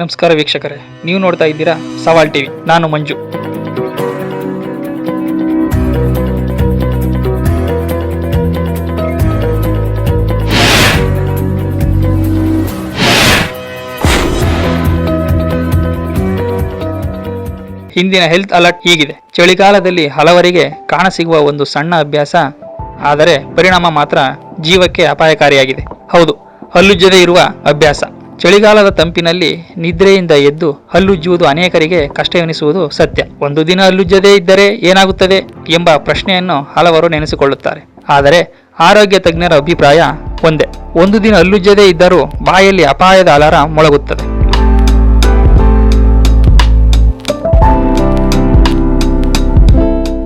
ನಮಸ್ಕಾರ ವೀಕ್ಷಕರೇ, ನೀವು ನೋಡ್ತಾ ಇದ್ದೀರಾ ಸವಾಲ್ ಟಿವಿ. ನಾನು ಮಂಜು. ಹಿಂದಿನ ಹೆಲ್ತ್ ಅಲರ್ಟ್ ಹೀಗಿದೆ. ಚಳಿಗಾಲದಲ್ಲಿ ಹಲವರಿಗೆ ಕಾಣಸಿಗುವ ಒಂದು ಸಣ್ಣ ಅಭ್ಯಾಸ, ಆದರೆ ಪರಿಣಾಮ ಮಾತ್ರ ಜೀವಕ್ಕೆ ಅಪಾಯಕಾರಿಯಾಗಿದೆ. ಹೌದು, ಹಲ್ಲುಜ್ಜದೇ ಇರುವ ಅಭ್ಯಾಸ. ಚಳಿಗಾಲದ ತಂಪಿನಲ್ಲಿ ನಿದ್ರೆಯಿಂದ ಎದ್ದು ಹಲ್ಲುಜ್ಜುವುದು ಅನೇಕರಿಗೆ ಕಷ್ಟವೆನಿಸುವುದು ಸತ್ಯ. ಒಂದು ದಿನ ಹಲ್ಲುಜ್ಜದೇ ಇದ್ದರೆ ಏನಾಗುತ್ತದೆ ಎಂಬ ಪ್ರಶ್ನೆಯನ್ನು ಹಲವರು ನೆನೆಸಿಕೊಳ್ಳುತ್ತಾರೆ. ಆದರೆ ಆರೋಗ್ಯ ತಜ್ಞರ ಅಭಿಪ್ರಾಯ ಒಂದೇ. ಒಂದು ದಿನ ಹಲ್ಲುಜ್ಜದೇ ಇದ್ದರೂ ಬಾಯಲ್ಲಿ ಅಪಾಯದ ಅಲಾರ ಮೊಳಗುತ್ತದೆ.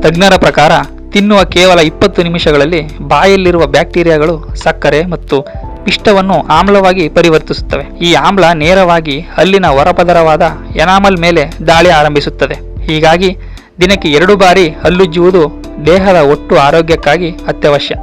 ತಜ್ಞರ ಪ್ರಕಾರ ತಿನ್ನುವ ಕೇವಲ ಇಪ್ಪತ್ತು ನಿಮಿಷಗಳಲ್ಲಿ ಬಾಯಲ್ಲಿರುವ ಬ್ಯಾಕ್ಟೀರಿಯಾಗಳು ಸಕ್ಕರೆ ಮತ್ತು ಪಿಷ್ಟವನ್ನು ಆಮ್ಲವಾಗಿ ಪರಿವರ್ತಿಸುತ್ತವೆ. ಈ ಆಮ್ಲ ನೇರವಾಗಿ ಹಲ್ಲಿನ ಹೊರಪದರವಾದ ಎನಾಮಲ್ ಮೇಲೆ ದಾಳಿ ಆರಂಭಿಸುತ್ತದೆ. ಹೀಗಾಗಿ ದಿನಕ್ಕೆ ಎರಡು ಬಾರಿ ಹಲ್ಲುಜ್ಜುವುದು ದೇಹದ ಒಟ್ಟು ಆರೋಗ್ಯಕ್ಕಾಗಿ ಅತ್ಯವಶ್ಯ.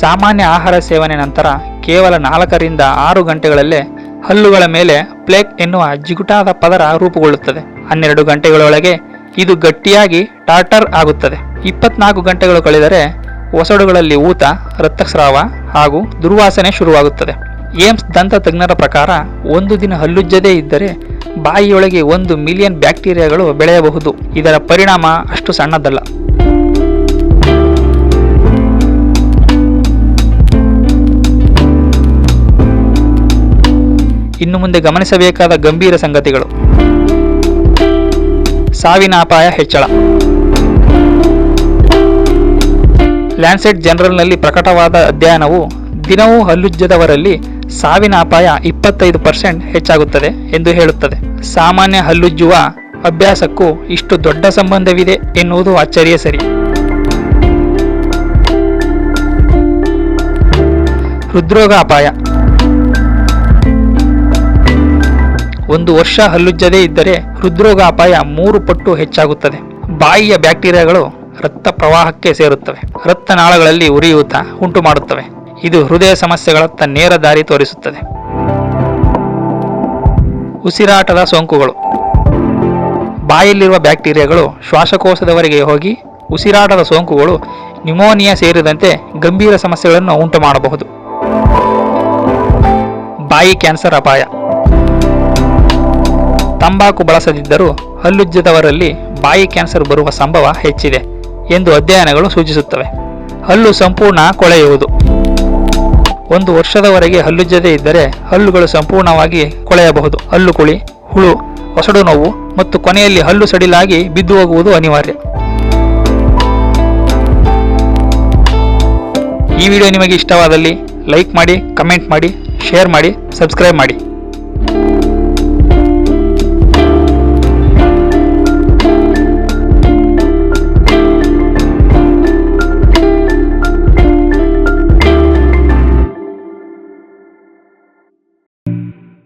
ಸಾಮಾನ್ಯ ಆಹಾರ ಸೇವನೆ ನಂತರ ಕೇವಲ ನಾಲ್ಕರಿಂದ ಆರು ಗಂಟೆಗಳಲ್ಲೇ ಹಲ್ಲುಗಳ ಮೇಲೆ ಪ್ಲೇಕ್ ಎನ್ನುವ ಜಿಗುಟಾದ ಪದರ ರೂಪುಗೊಳ್ಳುತ್ತದೆ. ಹನ್ನೆರಡು ಗಂಟೆಗಳೊಳಗೆ ಇದು ಗಟ್ಟಿಯಾಗಿ ಟಾರ್ಟರ್ ಆಗುತ್ತದೆ. ಇಪ್ಪತ್ನಾಲ್ಕು ಗಂಟೆಗಳು ಕಳೆದರೆ ಒಸಡುಗಳಲ್ಲಿ ಊತ, ರಕ್ತಸ್ರಾವ ಹಾಗೂ ದುರ್ವಾಸನೆ ಶುರುವಾಗುತ್ತದೆ. ಏಮ್ಸ್ ದಂತ ತಜ್ಞರ ಪ್ರಕಾರ, ಒಂದು ದಿನ ಹಲ್ಲುಜ್ಜದೇ ಇದ್ದರೆ ಬಾಯಿಯೊಳಗೆ ಒಂದು ಮಿಲಿಯನ್ ಬ್ಯಾಕ್ಟೀರಿಯಾಗಳು ಬೆಳೆಯಬಹುದು. ಇದರ ಪರಿಣಾಮ ಅಷ್ಟು ಸಣ್ಣದಲ್ಲ. ಇನ್ನು ಮುಂದೆ ಗಮನಿಸಬೇಕಾದ ಗಂಭೀರ ಸಂಗತಿಗಳು. ಸಾವಿನ ಅಪಾಯ ಹೆಚ್ಚಳ. ಲ್ಯಾನ್ಸೆಟ್ ಜನರಲ್ನಲ್ಲಿ ಪ್ರಕಟವಾದ ಅಧ್ಯಯನವು ದಿನವೂ ಹಲ್ಲುಜ್ಜದವರಲ್ಲಿ ಸಾವಿನ ಅಪಾಯ ಇಪ್ಪತ್ತೈದು ಪರ್ಸೆಂಟ್ ಹೆಚ್ಚಾಗುತ್ತದೆ ಎಂದು ಹೇಳುತ್ತದೆ. ಸಾಮಾನ್ಯ ಹಲ್ಲುಜ್ಜುವ ಅಭ್ಯಾಸಕ್ಕೂ ಇಷ್ಟು ದೊಡ್ಡ ಸಂಬಂಧವಿದೆ ಎನ್ನುವುದು ಅಚ್ಚರಿಯ ಸರಿ. ಹೃದ್ರೋಗ ಅಪಾಯ. ಒಂದು ವರ್ಷ ಹಲ್ಲುಜ್ಜದೇ ಇದ್ದರೆ ಹೃದ್ರೋಗ ಅಪಾಯ ಮೂರು ಪಟ್ಟು ಹೆಚ್ಚಾಗುತ್ತದೆ. ಬಾಯಿಯ ಬ್ಯಾಕ್ಟೀರಿಯಾಗಳು ರಕ್ತ ಪ್ರವಾಹಕ್ಕೆ ಸೇರುತ್ತವೆ. ರಕ್ತನಾಳಗಳಲ್ಲಿ ಉರಿಯೂತ ಉಂಟು ಮಾಡುತ್ತವೆ. ಇದು ಹೃದಯ ಸಮಸ್ಯೆಗಳತ್ತ ನೇರ ದಾರಿ ತೋರಿಸುತ್ತದೆ. ಉಸಿರಾಟದ ಸೋಂಕುಗಳು. ಬಾಯಲ್ಲಿರುವ ಬ್ಯಾಕ್ಟೀರಿಯಾಗಳು ಶ್ವಾಸಕೋಶದವರೆಗೆ ಹೋಗಿ ಉಸಿರಾಟದ ಸೋಂಕುಗಳು ನ್ಯುಮೋನಿಯಾ ಸೇರಿದಂತೆ ಗಂಭೀರ ಸಮಸ್ಯೆಗಳನ್ನು ಉಂಟು ಮಾಡಬಹುದು. ಬಾಯಿ ಕ್ಯಾನ್ಸರ್ ಅಪಾಯ. ತಂಬಾಕು ಬಳಸದಿದ್ದರೂ ಹಲ್ಲುಜ್ಜದವರಲ್ಲಿ ಬಾಯಿ ಕ್ಯಾನ್ಸರ್ ಬರುವ ಸಂಭವ ಹೆಚ್ಚಿದೆ. ಎಂದು ಅಧ್ಯಯನಗಳು ಸೂಚಿಸುತ್ತವೆ. ಹಲ್ಲು ಸಂಪೂರ್ಣ ಕೊಳೆಯುವುದು. ಒಂದು ವರ್ಷದವರೆಗೆ ಹಲ್ಲುಜ್ಜದೇ ಇದ್ದರೆ ಹಲ್ಲುಗಳು ಸಂಪೂರ್ಣವಾಗಿ ಕೊಳೆಯಬಹುದು. ಹಲ್ಲು ಕುಳಿ, ಹುಳು, ಹೊಸಡು ನೋವು ಮತ್ತು ಕೊನೆಯಲ್ಲಿ ಹಲ್ಲು ಸಡಿಲಾಗಿ ಬಿದ್ದು ಹೋಗುವುದು ಅನಿವಾರ್ಯ. ಈ ವಿಡಿಯೋ ನಿಮಗೆ ಇಷ್ಟವಾದಲ್ಲಿ ಲೈಕ್ ಮಾಡಿ, ಕಮೆಂಟ್ ಮಾಡಿ, ಶೇರ್ ಮಾಡಿ, ಸಬ್ಸ್ಕ್ರೈಬ್ ಮಾಡಿ.